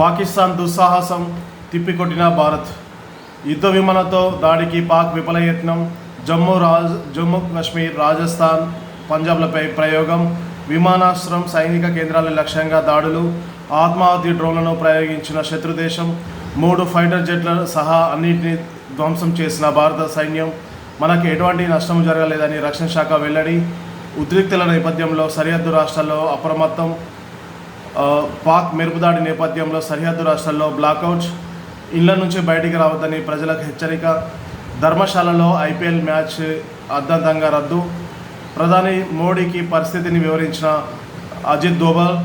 పాకిస్తాన్ దుస్సాహసం తిప్పికొట్టిన భారత్. యుద్ధ విమానంతో దాడికి పాక్ విఫల యత్నం జమ్మూ రాజ్ జమ్మూ కాశ్మీర్ రాజస్థాన్ పంజాబ్లపై ప్రయోగం విమానాశ్రం సైనిక కేంద్రాల లక్ష్యంగా దాడులు ఆత్మాహుతి డ్రోన్లను ప్రయోగించిన శత్రుదేశం మూడు ఫైటర్ జెట్ల సహా అన్నింటినీ ధ్వంసం చేసిన భారత సైన్యం మనకు ఎటువంటి నష్టం జరగలేదని రక్షణ శాఖ వెల్లడి. ఉద్రిక్తుల నేపథ్యంలో సరిహద్దు రాష్ట్రాల్లో అప్రమత్తం పాక్ మెరుపుదాడి నేపథ్యంలో సరిహద్దు రాష్ట్రాల్లో బ్లాకౌట్స్ ఇళ్ళ నుంచి బయటికి రావద్దని ప్రజలకు హెచ్చరిక. ధర్మశాలలో ఐపీఎల్ మ్యాచ్ అర్ధంతంగా రద్దు. ప్రధాని మోడీకి పరిస్థితిని వివరించిన అజిత్ దోబల్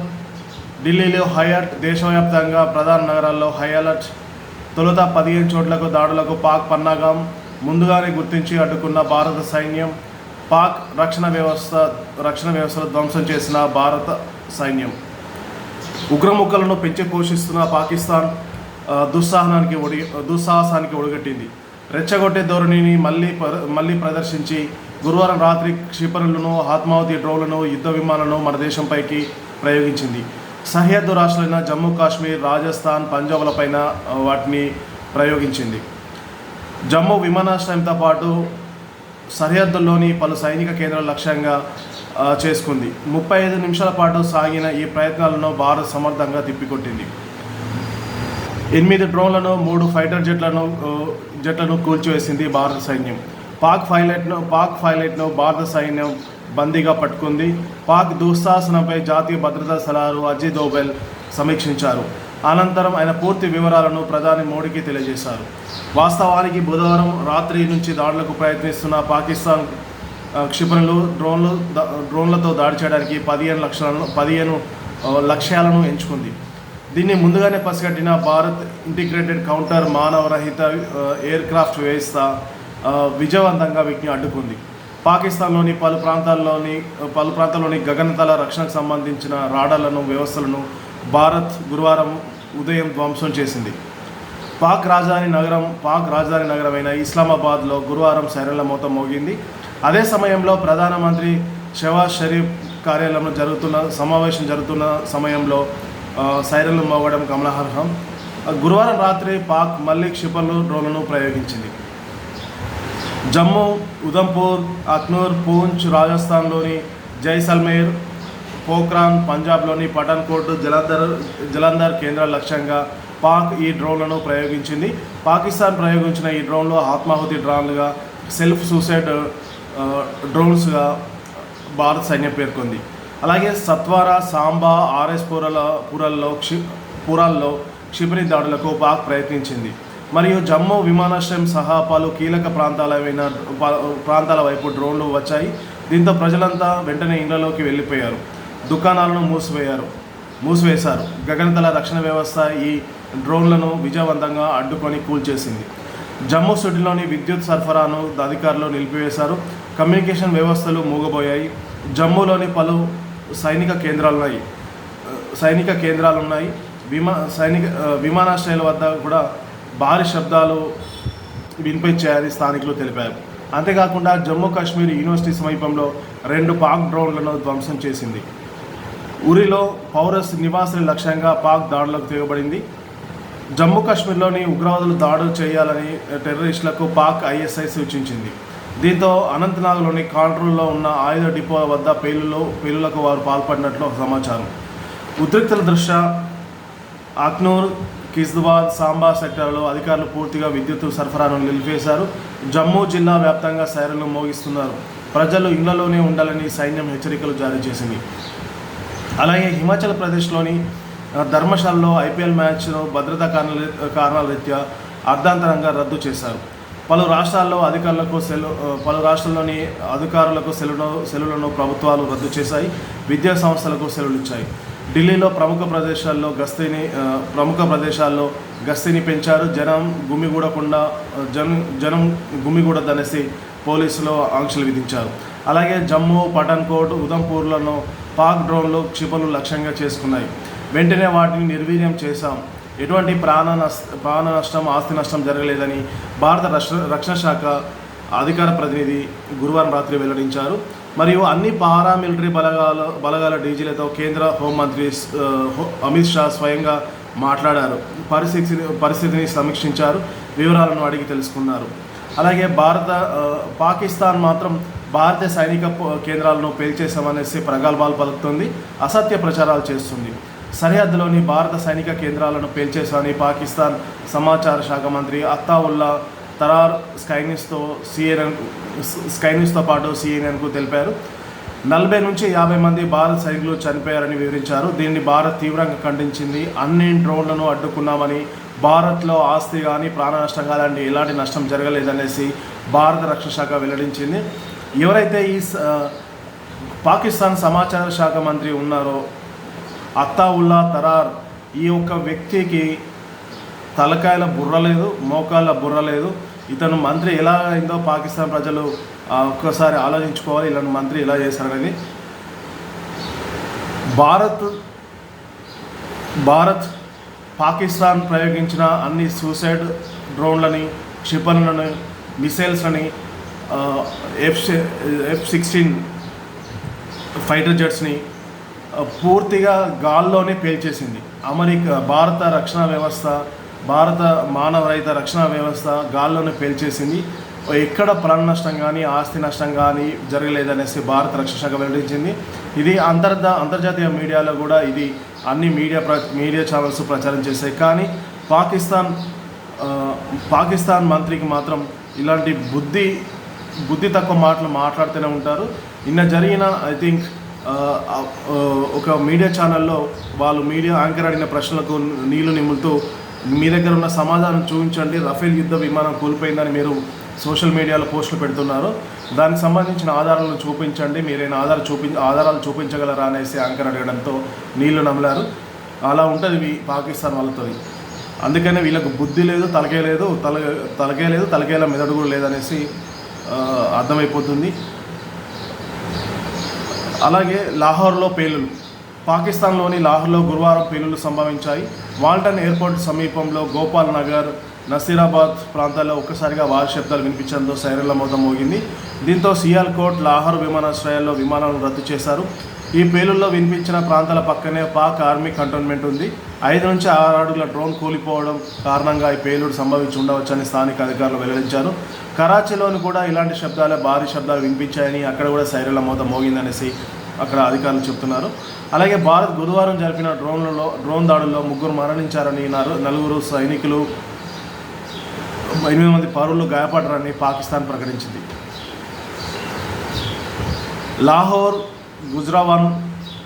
ఢిల్లీలో హై అలర్ట్ దేశవ్యాప్తంగా ప్రధాన నగరాల్లో హై అలర్ట్. తొలుత పదిహేను చోట్లకు దాడులకు పాక్ పన్నాగం ముందుగానే గుర్తించి అడ్డుకున్న భారత సైన్యం. పాక్ రక్షణ వ్యవస్థ రక్షణ వ్యవస్థను ధ్వంసం చేసిన భారత సైన్యం. ఉగ్రముక్కలను పెంచి పోషిస్తున్న పాకిస్తాన్ దుస్సాహనానికి ఒడి దుస్సాహసానికి ఒడిగట్టింది. రెచ్చగొట్టే ధోరణిని మళ్ళీ మళ్ళీ ప్రదర్శించి గురువారం రాత్రి క్షిపణులను ఆత్మావతి డ్రోన్లను యుద్ధ విమానాలను మన దేశంపైకి ప్రయోగించింది. సరిహద్దు రాష్ట్రాలైన జమ్మూ కాశ్మీర్ రాజస్థాన్ పంజాబ్లపైన వాటిని ప్రయోగించింది. జమ్మూ విమానాశ్రయంతో పాటు సరిహద్దుల్లోని పలు సైనిక కేంద్రాల లక్ష్యంగా చేసుకుంది. ముప్పై ఐదు నిమిషాల పాటు సాగిన ఈ ప్రయత్నాలను భారత్ సమర్థంగా తిప్పికొట్టింది. ఎనిమిది డ్రోన్లను మూడు ఫైటర్ జెట్లను జెట్లను కూల్చివేసింది భారత సైన్యం. పాక్ పైలట్ను పాక్ పైలట్ను భారత సైన్యం బందీగా పట్టుకుంది. పాక్ దుస్సాహసనపై జాతీయ భద్రతా సలహారు అజిత్ దోబెల్ సమీక్షించారు. అనంతరం ఆయన పూర్తి వివరాలను ప్రధాని మోడీకి తెలియజేశారు. వాస్తవానికి బుధవారం రాత్రి నుంచి దాడులకు ప్రయత్నిస్తున్న పాకిస్తాన్ క్షిపణులు డ్రోన్లు డ్రోన్లతో దాడి చేయడానికి పదిహేను లక్షలను పదిహేను లక్ష్యాలను ఎంచుకుంది. దీన్ని ముందుగానే పసిగట్టిన భారత్ ఇంటిగ్రేటెడ్ కౌంటర్ మానవరహిత ఎయిర్ క్రాఫ్ట్ వ్యవస్థ విజయవంతంగా వీటిని అడ్డుకుంది. పాకిస్తాన్లోని పలు ప్రాంతాల్లోని పలు ప్రాంతాల్లోని గగనతల రక్షణకు సంబంధించిన రాడార్లను వ్యవస్థలను భారత్ గురువారం ఉదయం ధ్వంసం చేసింది. పాక్ రాజధాని నగరం పాక్ రాజధాని నగరమైన ఇస్లామాబాద్లో గురువారం సైరన్ల మోత మోగింది. అదే సమయంలో ప్రధానమంత్రి షవాజ్ షరీఫ్ కార్యాలయంలో జరుగుతున్న సమావేశం జరుగుతున్న సమయంలో సైరన్లు మోగడం గమనార్హం గురువారం రాత్రి పాక్ మళ్ళీ క్షిపణులు డ్రోన్లను ప్రయోగించింది. జమ్మూ ఉదంపూర్ అక్నూర్ పూంచ్ రాజస్థాన్లోని జైసల్మేర్ పోఖ్రాన్ పంజాబ్లోని పఠాన్కోట్ జలంధర్ జలంధర్ కేంద్రాల లక్ష్యంగా పాక్ ఈ డ్రోన్లను ప్రయోగించింది. పాకిస్తాన్ ప్రయోగించిన ఈ డ్రోన్లు ఆత్మాహుతి డ్రోన్లుగా సెల్ఫ్ సూసైడ్ డ్రోన్స్గా భారత సైన్యం పేర్కొంది. అలాగే సత్వారా సాంబా ఆర్ఎస్ పూరల పూరల్లో క్షి పూరాల్లో క్షిపణి దాడులకు పాక్ ప్రయత్నించింది. మరియు జమ్మూ విమానాశ్రయం సహా పలు కీలక ప్రాంతాలైన ప్రాంతాల వైపు డ్రోన్లు వచ్చాయి. దీంతో ప్రజలంతా వెంటనే ఇళ్ళలోకి వెళ్ళిపోయారు. దుకాణాలను మూసివేయారు మూసివేశారు. గగనతల రక్షణ వ్యవస్థ ఈ డ్రోన్లను విజయవంతంగా అడ్డుకొని కూల్చేసింది. జమ్మూ సిటీలోని విద్యుత్ సరఫరాను అధికారులు నిలిపివేశారు. కమ్యూనికేషన్ వ్యవస్థలు మూగబోయాయి. జమ్మూలోని పలు సైనిక కేంద్రాలు ఉన్నాయి సైనిక కేంద్రాలు ఉన్నాయి విమా సైనిక విమానాశ్రయాల వద్ద కూడా భారీ శబ్దాలు వినిపించాయని స్థానికులు తెలిపారు. అంతేకాకుండా జమ్మూ కాశ్మీర్ యూనివర్సిటీ సమీపంలో రెండు పాక్ డ్రోన్లను ధ్వంసం చేసింది. ఉరిలో పౌరస్ నివాసుల లక్ష్యంగా పాక్ దాడులకు తెగబడింది. జమ్మూ కాశ్మీర్లోని ఉగ్రవాదులు దాడులు చేయాలని టెర్రరిస్టులకు పాక్ ఐఎస్ఐ సూచించింది. దీంతో అనంతనాగ్లోని కాంట్రోల్లో ఉన్న ఆయుధ డిపో వద్ద పేలులో పేలులకు వారు పాల్పడినట్లు సమాచారం. ఉద్రిక్తల దృష్ట్యా అక్నూర్ కిజ్వాద్ సాంబా సెక్టార్లో అధికారులు పూర్తిగా విద్యుత్ సరఫరాను నిలిపేశారు జమ్మూ జిల్లా వ్యాప్తంగా సైరన్లు మోగిస్తున్నారు. ప్రజలు ఇళ్ళలోనే ఉండాలని సైన్యం హెచ్చరికలు జారీ చేసింది. అలాగే హిమాచల్ ప్రదేశ్లోని ధర్మశాలలో ఐపీఎల్ మ్యాచ్ను భద్రతా కారణాల కారణాల రీత్యా అర్ధాంతరంగా రద్దు చేశారు. పలు రాష్ట్రాల్లో అధికారులకు సెలవు పలు రాష్ట్రాల్లోని అధికారులకు సెలవును సెలవులను ప్రభుత్వాలు రద్దు చేశాయి విద్యా సంస్థలకు సెలవులు ఇచ్చాయి ఢిల్లీలో ప్రముఖ ప్రదేశాల్లో గస్తీని ప్రముఖ ప్రదేశాల్లో గస్తీని పెంచారు. జనం గుమిగూడకుండా జనం జనం గుమిగూడదనేసి పోలీసులు ఆంక్షలు విధించారు. అలాగే జమ్మూ పఠాన్కోట్ ఉదంపూర్లను పాక్ డ్రోన్లు క్షిపణులు లక్ష్యంగా చేసుకున్నాయి. వెంటనే వాటిని నిర్వీర్యం చేశాం. ఎటువంటి ప్రాణ నష్ట ప్రాణ నష్టం ఆస్తి నష్టం జరగలేదని భారత రక్షణ శాఖ అధికార ప్రతినిధి గురువారం రాత్రి వెల్లడించారు. మరియు అన్ని పారామిలిటరీ బలగాల బలగాల డీజీలతో కేంద్ర హోంమంత్రి హో- అమిత్ షా స్వయంగా మాట్లాడారు. పరిస్థితిని పరిస్థితిని సమీక్షించారు. వివరాలను అడిగి తెలుసుకున్నారు. అలాగే భారత పాకిస్తాన్ మాత్రం భారత సైనిక కేంద్రాలను పేల్చేశామనేసి ప్రగల్భాలు పలుకుతుంది. అసత్య ప్రచారాలు చేస్తుంది. సరిహద్దులోని భారత సైనిక కేంద్రాలను పేల్చేశామని పాకిస్తాన్ సమాచార శాఖ మంత్రి అత్తావుల్లా తరార్ స్కైనిస్తో సిఎన్ఎన్ స్కైనిస్తో పాటు సిఎన్ఎన్కు తెలిపారు. నలభై నుంచి యాభై మంది భారత సైనికులు చనిపోయారని వివరించారు. దీన్ని భారత్ తీవ్రంగా ఖండించింది. అన్ని డ్రోన్లను అడ్డుకున్నామని భారత్లో ఆస్తి కానీ ప్రాణ నష్టం కానీ ఎలాంటి నష్టం జరగలేదనేసి భారత రక్షణ శాఖ వెల్లడించింది. ఎవరైతే ఈ స- పాకిస్తాన్ సమాచార శాఖ మంత్రి ఉన్నారో అత్తావుల్లా తరార్. ఈ యొక్క వ్యక్తికి తలకాయల బుర్ర లేదు మోకాళ్ళ బుర్ర లేదు. ఇతను మంత్రి ఎలా అయిందో పాకిస్తాన్ ప్రజలు ఒక్కసారి ఆలోచించుకోవాలి ఇలాంటి మంత్రి ఎలా చేశారనేది. భారత్ భారత్ పాకిస్తాన్ ప్రయోగించిన అన్ని సూసైడ్ డ్రోన్లని క్షిపణులని మిసైల్స్లని ఎఫ్ ఎఫ్ సిక్స్టీన్ ఫైటర్ జెట్స్ని పూర్తిగా గాల్లోనే పేల్చేసింది. అమెరికా భారత రక్షణ వ్యవస్థ భారత మానవ రహిత రక్షణ వ్యవస్థ గాల్లోనే పేల్చేసింది. ఎక్కడ ప్రాణ నష్టం కానీ ఆస్తి నష్టం కానీ జరగలేదనేసి భారత రక్షణ శాఖ వెల్లడించింది. ఇది అంతర్జా అంతర్జాతీయ మీడియాలో కూడా ఇది అన్ని మీడియా ప్ర మీడియా ఛానల్స్ ప్రచారం చేశాయి. కానీ పాకిస్తాన్ పాకిస్తాన్ మంత్రికి మాత్రం ఇలాంటి బుద్ధి బుద్ధి తక్కువ మాటలు మాట్లాడుతూనే ఉంటారు. నిన్న జరిగిన ఐ థింక్ ఒక మీడియా ఛానల్లో వాళ్ళు మీడియా యాంకర్ అడిగిన ప్రశ్నలకు నీళ్ళు నిమ్ముతూ మీ దగ్గర ఉన్న సమాధానం చూపించండి రఫేల్ యుద్ధ విమానం కూలిపోయిందని మీరు సోషల్ మీడియాలో పోస్టులు పెడుతున్నారు. దానికి సంబంధించిన ఆధారాలను చూపించండి మీరైనా ఆధారం చూపి ఆధారాలు చూపించగలరా? అనేసి యాంకర్ అడగడంతో నీళ్ళు నమ్మలారు అలా ఉంటుంది పాకిస్తాన్ వాళ్ళతో అందుకనే వీళ్ళకు బుద్ధి లేదు తలకే లేదు తల తలకే లేదు తలకేలా మెదడు కూడా లేదనేసి అర్థమైపోతుంది. అలాగే లాహోర్లో పేలులు. పాకిస్తాన్లోని లాహోర్లో గురువారం పేలులు సంభవించాయి. వాల్టన్ ఎయిర్పోర్ట్ సమీపంలో గోపాల్ నగర్ నసీరాబాద్ ప్రాంతాల్లో ఒక్కసారిగా వారి శబ్దాలు వినిపించడంతో సైరన్ల మోత మోగింది. దీంతో సియాల్కోట్ లాహోర్ విమానాశ్రయాల్లో విమానాలను రద్దు చేశారు. ఈ పేలుల్లో వినిపించిన ప్రాంతాల పక్కనే పాక్ ఆర్మీ కంటోన్మెంట్ ఉంది. ఐదు నుంచి ఆరు అడుగుల డ్రోన్ కూలిపోవడం కారణంగా ఈ పేలుడు సంభవించి ఉండవచ్చని స్థానిక అధికారులు వెల్లడించారు. కరాచీలోని కూడా ఇలాంటి శబ్దాలే భారీ శబ్దాలు వినిపించాయని అక్కడ కూడా సైరల మోత మోగిందనేసి అక్కడ అధికారులు చెప్తున్నారు. అలాగే భారత్ గురువారం జరిపిన డ్రోన్లలో డ్రోన్ దాడుల్లో ముగ్గురు మరణించారని నలుగురు సైనికులు ఎనిమిది మంది పౌరులు గాయపడ్డారని పాకిస్తాన్ ప్రకటించింది. లాహోర్ గుజరావన్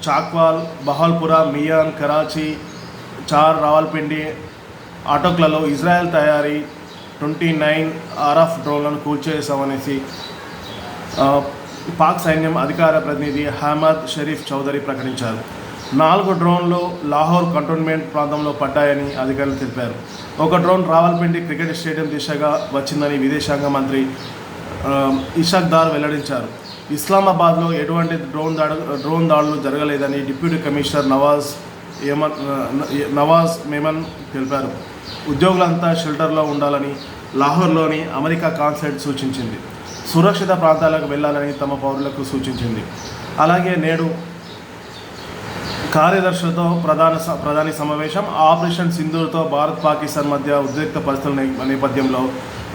చాక్వాల్ బహల్పురా మియాన్ కరాచీ చార్ రావల్పిండి ఆటోక్లలో ఇజ్రాయెల్ తయారీ ట్వంటీ నైన్ ఆర్ఎఫ్ డ్రోన్లను కూల్చేసామనేసి పాక్ సైన్యం అధికార ప్రతినిధి అహ్మద్ షరీఫ్ చౌదరి ప్రకటించారు. నాలుగు డ్రోన్లు లాహోర్ కంటోన్మెంట్ ప్రాంతంలో పడ్డాయని అధికారులు తెలిపారు. ఒక డ్రోన్ రావల్పిండి క్రికెట్ స్టేడియం దిశగా వచ్చిందని విదేశాంగ మంత్రి ఇషాక్ దార్ వెల్లడించారు. ఇస్లామాబాద్లో ఎటువంటి డ్రోన్ దాడు డ్రోన్ దాడులు జరగలేదని డిప్యూటీ కమిషనర్ నవాజ్ ఏమన్ నవాజ్ మేమన్ తెలిపారు. ఉద్యోగులంతా షెల్టర్లో ఉండాలని లాహోర్లోని అమెరికా కాన్సులేట్ సూచించింది. సురక్షిత ప్రాంతాలకు వెళ్ళాలని తమ పౌరులకు సూచించింది. అలాగే నేడు కార్యదర్శులతో ప్రధాన స- ప్రధాని సమావేశం ఆపరేషన్ సింధూర్తో భారత్ పాకిస్తాన్ మధ్య ఉద్రిక్త పరిస్థితుల నేపథ్యంలో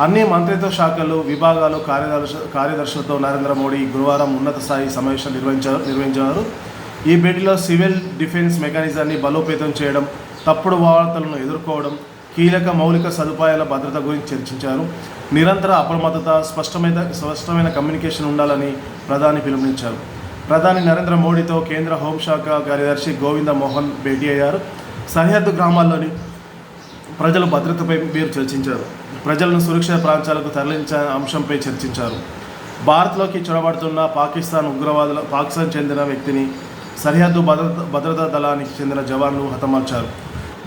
అన్ని మంత్రిత్వ శాఖలు విభాగాలు కార్యదర్శి కార్యదర్శులతో నరేంద్ర మోడీ గురువారం ఉన్నత స్థాయి సమావేశం నిర్వహించారు నిర్వహించారు. ఈ భేటీలో సివిల్ డిఫెన్స్ మెకానిజాన్ని బలోపేతం చేయడం తప్పుడు వార్తలను ఎదుర్కోవడం కీలక మౌలిక సదుపాయాల భద్రత గురించి చర్చించారు. నిరంతర అప్రమత్తత స్పష్టమైన స్పష్టమైన కమ్యూనికేషన్ ఉండాలని ప్రధాని పిలుపునిచ్చారు. ప్రధాని నరేంద్ర మోడీతో కేంద్ర హోంశాఖ కార్యదర్శి గోవింద మోహన్ భేటీ అయ్యారు. సరిహద్దు గ్రామాల్లోని ప్రజల భద్రతపై వీరు చర్చించారు. ప్రజలను సురక్షిత ప్రాంతాలకు తరలించే అంశంపై చర్చించారు. భారత్లోకి చొరబడుతున్న పాకిస్తాన్ ఉగ్రవాదుల పాకిస్తాన్ చెందిన వ్యక్తిని సరిహద్దు భద్రత భద్రతా దళానికి చెందిన జవాన్లు హతమార్చారు.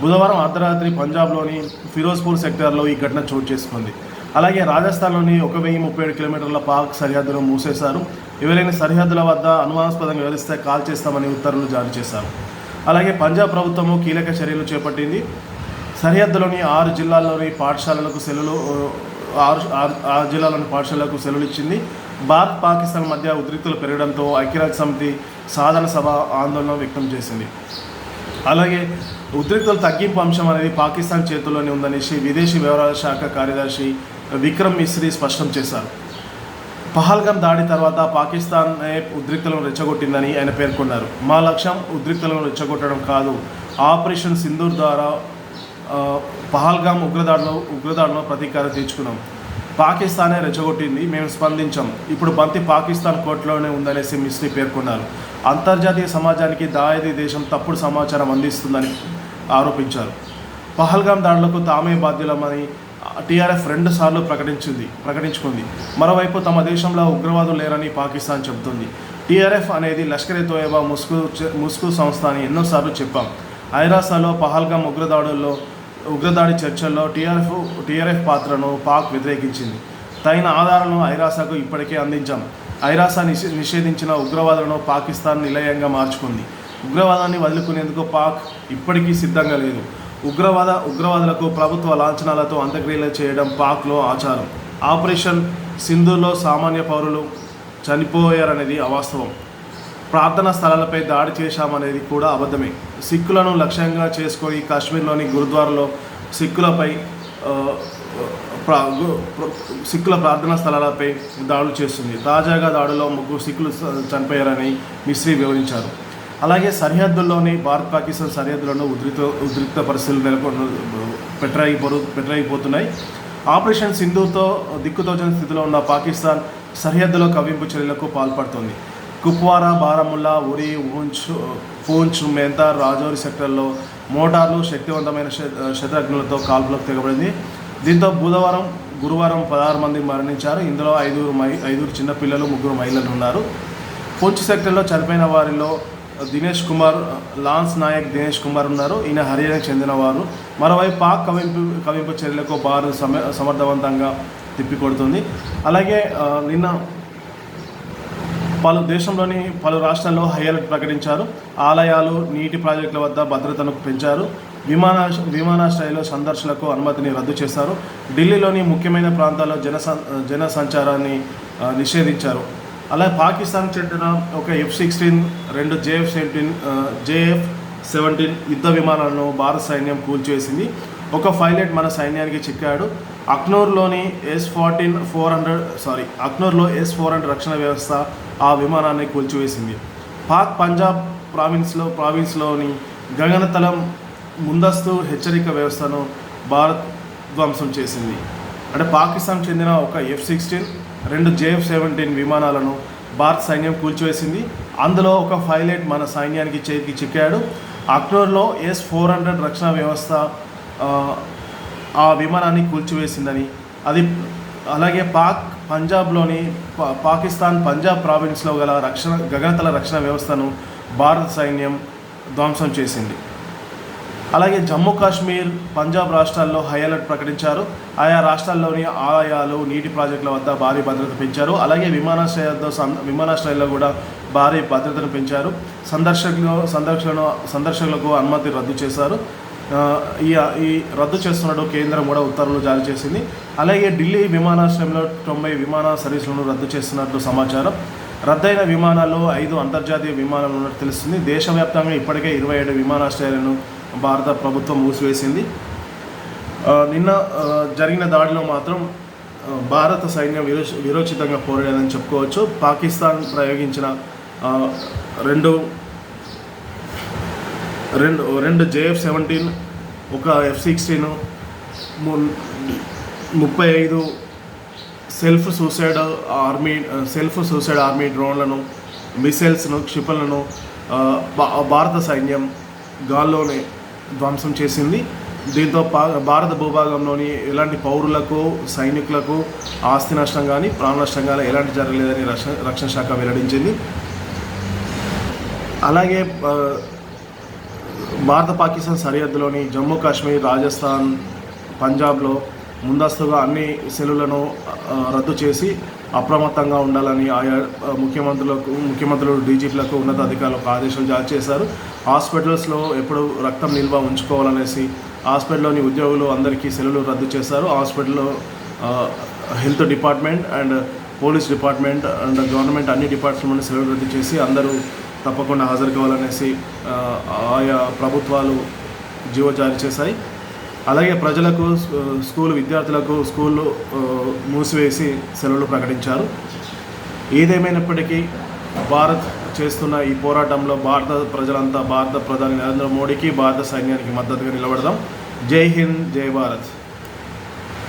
బుధవారం అర్ధరాత్రి పంజాబ్లోని ఫిరోజ్పూర్ సెక్టార్లో ఈ ఘటన చోటు చేసుకుంది. అలాగే రాజస్థాన్లోని ఒక వెయ్యి ముప్పై ఏడు కిలోమీటర్ల పాక్ సరిహద్దును మూసేశారు. ఎవరైనా సరిహద్దుల వద్ద అనుమానాస్పదంగా వివరిస్తే కాల్ చేస్తామని ఉత్తర్వులు జారీ చేశారు. అలాగే పంజాబ్ ప్రభుత్వము కీలక చర్యలు చేపట్టింది. సరిహద్దులోని ఆరు జిల్లాల్లోని పాఠశాలలకు సెలవులు ఆరు ఆరు జిల్లాలోని పాఠశాలలకు సెలవులు ఇచ్చింది భారత్ పాకిస్తాన్ మధ్య ఉద్రిక్తులు పెరగడంతో ఐక్యరాజ్య సమితి సాధారణ సభ ఆందోళన వ్యక్తం చేసింది. అలాగే ఉద్రిక్తుల తగ్గింపు అంశం అనేది పాకిస్తాన్ చేతుల్లోనే ఉందనేసి విదేశీ వ్యవహారాల శాఖ కార్యదర్శి విక్రమ్ మిశ్రీ స్పష్టం చేశారు. పహల్గం దాడి తర్వాత పాకిస్తాన్ ఉద్రిక్తలను రెచ్చగొట్టిందని ఆయన పేర్కొన్నారు. మా లక్ష్యం ఉద్రిక్తలను రెచ్చగొట్టడం కాదు ఆపరేషన్ సింధూర్ ద్వారా పహల్గామ్ పహల్గాం ఉగ్రదాడిలో ఉగ్రదాడిలో ప్రతీకారం తీర్చుకున్నాం. పాకిస్తానే రెచ్చగొట్టింది మేము స్పందించాం. ఇప్పుడు బంతి పాకిస్తాన్ కోర్టులోనే ఉందనేసి మిస్ట్రీ పేర్కొన్నారు. అంతర్జాతీయ సమాజానికి దాయది దేశం తప్పుడు సమాచారం అందిస్తుందని ఆరోపించారు. పహల్గాం దాడులకు తామే బాధ్యులమని టీఆర్ఎఫ్ రెండు సార్లు ప్రకటించింది ప్రకటించుకుంది. మరోవైపు తమ దేశంలో ఉగ్రవాదులు లేరని పాకిస్తాన్ చెబుతుంది. టీఆర్ఎఫ్ అనేది లష్కర్ ఏ తోయబా ముస్కు ముస్కు సంస్థ అని ఎన్నోసార్లు చెప్పాం. ఐరాసాలో పహల్గాం ఉగ్రదాడుల్లో ఉగ్రదాడి చర్చల్లో టీఆర్ఎఫ్ టీఆర్ఎఫ్ పాత్రను పాక్ వ్యతిరేకించింది. తగిన ఆధారాలను ఐరాసాకు ఇప్పటికే అందించాం. ఐరాసా నిషే నిషేధించిన ఉగ్రవాదులను పాకిస్తాన్ నిలయంగా మార్చుకుంది. ఉగ్రవాదాన్ని వదులుకునేందుకు పాక్ ఇప్పటికీ సిద్ధంగా లేదు. ఉగ్రవాద ఉగ్రవాదులకు ప్రభుత్వ లాంఛనాలతో అంత్యక్రియలు చేయడం పాక్లో ఆచారం. ఆపరేషన్ సింధులో సామాన్య పౌరులు చనిపోయారనేది అవాస్తవం. ప్రార్థనా స్థలాలపై దాడి చేశామనేది కూడా అబద్ధమే. సిక్కులను లక్ష్యంగా చేసుకొని కాశ్మీర్లోని గురుద్వారలో సిక్కులపై ప్రా- సిక్కుల ప్రార్థనా స్థలాలపై దాడులు చేస్తుంది. తాజాగా దాడిలో ముగ్గురు సిక్కులు చనిపోయారని మిశ్రీ వివరించారు. అలాగే సరిహద్దుల్లోని భారత్ పాకిస్తాన్ సరిహద్దులను ఉద్రిక్త ఉద్రిక్త పరిస్థితులు నెలకొని పెట్టరాయిపోరు పెట్టరాయిపోతున్నాయి. ఆపరేషన్ సింధుతో దిక్కుతోచని స్థితిలో ఉన్న పాకిస్తాన్ సరిహద్దులో కవ్వింపు చర్యలకు పాల్పడుతోంది. కుప్వారా బారాముల్లా ఉరి ఊంచ్ పూంచ్ మెంతా రాజౌరి సెక్టర్లో మోటార్లు శక్తివంతమైన శ- శత్రుఘ్నులతో కాల్పులకు తెగబడింది. దీంతో బుధవారం గురువారం పదహారు మంది మరణించారు. ఇందులో ఐదుగురు మై ఐదుగురు చిన్నపిల్లలు ముగ్గురు మహిళలు ఉన్నారు. పూంచ్ సెక్టర్లో చనిపోయిన వారిలో దినేష్ కుమార్ లాన్స్ నాయక్ దినేష్ కుమార్ ఉన్నారు. ఈయన హర్యానాకు చెందినవారు. మరోవైపు పాక్ కవింపు కవింపు చర్యలకు భారత్ సమ సమర్థవంతంగా తిప్పికొడుతుంది. అలాగే నిన్న పలు దేశంలోని పలు రాష్ట్రాల్లో హై అలర్ట్ ప్రకటించారు. ఆలయాలు నీటి ప్రాజెక్టుల వద్ద భద్రతను పెంచారు. విమానా విమానాశ్రయాల్లో సందర్శనలకు అనుమతిని రద్దు చేశారు. ఢిల్లీలోని ముఖ్యమైన ప్రాంతాల్లో జన జన సంచారాన్ని నిషేధించారు. అలాగే పాకిస్తాన్ చెందిన ఒక ఎఫ్ సిక్స్టీన్ రెండు J F seventeen J F seventeen యుద్ధ విమానాలను భారత సైన్యం కూల్చేసింది ఒక పైలట్ మన సైన్యానికి చిక్కాడు. అక్నూర్లోని S fourteen four hundred sorry అక్నూర్లో S four hundred రక్షణ వ్యవస్థ ఆ విమానాన్ని కూల్చివేసింది. పాక్ పంజాబ్ ప్రావిన్స్లో ప్రావిన్స్లోని గగనతలం ముందస్తు హెచ్చరిక వ్యవస్థను భారత్ ధ్వంసం చేసింది. అంటే పాకిస్తాన్ చెందిన ఒక ఎఫ్ సిక్స్టీన్ రెండు జేఎఫ్ సెవెంటీన్ విమానాలను భారత సైన్యం కూల్చివేసింది. అందులో ఒక పైలట్ మన సైన్యానికి చేతికి చిక్కాడు. అక్టోబర్లో ఎస్ ఫోర్ హండ్రెడ్ రక్షణ వ్యవస్థ ఆ, ఆ విమానాన్ని కూల్చివేసిందని అది అలాగే పాక్ పంజాబ్లోని పా- పాకిస్తాన్ పంజాబ్ ప్రావిన్స్లో గల రక్షణ గగనతల రక్షణ వ్యవస్థను భారత సైన్యం ధ్వంసం చేసింది. అలాగే జమ్మూ కాశ్మీర్ పంజాబ్ రాష్ట్రాల్లో హై అలర్ట్ ప్రకటించారు. ఆయా రాష్ట్రాల్లోని ఆలయాలు నీటి ప్రాజెక్టుల వద్ద భారీ భద్రత పెంచారు. అలాగే విమానాశ్రయాలతో సం- విమానాశ్రయాల్లో కూడా భారీ భద్రతను పెంచారు. సందర్శకులు సందర్శకులను సందర్శకులకు అనుమతి రద్దు చేశారు. ఈ ఈ రద్దు చేస్తున్నట్టు కేంద్రం కూడా ఉత్తర్వులు జారీ చేసింది. అలాగే ఢిల్లీ విమానాశ్రయంలో తొంభై విమాన సర్వీసులను రద్దు చేస్తున్నట్టు సమాచారం. రద్దయిన విమానాల్లో ఐదు అంతర్జాతీయ విమానాలు ఉన్నట్టు తెలుస్తుంది. దేశవ్యాప్తంగా ఇప్పటికే ఇరవై ఏడు విమానాశ్రయాలను భారత ప్రభుత్వం మూసివేసింది. నిన్న జరిగిన దాడిలో మాత్రం భారత సైన్యం విరో విరోచితంగా పోరాడని చెప్పుకోవచ్చు. పాకిస్తాన్ ప్రయోగించిన రెండు రెండు రెండు జేఎఫ్ సెవెంటీన్ ఒక ఎఫ్ సిక్స్టీన్ ముప్పై ఐదు self suicide army self suicide army డ్రోన్లను మిసైల్స్ను క్షిపణులను భా- భారత సైన్యం గాల్లోనే ధ్వంసం చేసింది. దీంతో పా భారత భూభాగంలోని ఎలాంటి పౌరులకు సైనికులకు ఆస్తి నష్టం కానీ ప్రాణ నష్టం కానీ ఎలాంటి జరగలేదని రక్షణ రక్షణ శాఖ వెల్లడించింది. అలాగే భారత పాకిస్తాన్ సరిహద్దులోని జమ్మూ కాశ్మీర్ రాజస్థాన్ పంజాబ్లో ముందస్తుగా అన్ని సెలవులను రద్దు చేసి అప్రమత్తంగా ఉండాలని ఆయా ముఖ్యమంత్రులకు ముఖ్యమంత్రులు డీజీపీలకు ఉన్నత అధికారులకు ఆదేశాలు జారీ చేశారు. హాస్పిటల్స్లో ఎప్పుడు రక్తం నిల్వ ఉంచుకోవాలనేసి హాస్పిటల్లోని ఉద్యోగులు అందరికీ సెలవులు రద్దు చేశారు. హాస్పిటల్లో health department and police department and government అన్ని డిపార్ట్మెంట్ సెలవులు రద్దు చేసి అందరూ తప్పకుండా హాజరు కావాలనేసి ఆయా ప్రభుత్వాలు జీవో జారీ చేశాయి. అలాగే ప్రజలకు స్కూలు స్కూల్ విద్యార్థులకు స్కూళ్ళు మూసివేసి సెలవులు ప్రకటించారు. ఏదేమైనప్పటికీ భారత్ చేస్తున్న ఈ పోరాటంలో భారత ప్రజలంతా భారత ప్రధాని నరేంద్ర మోడీకి భారత సైన్యానికి మద్దతుగా నిలబడదాం. జై హింద్ జై భారత్.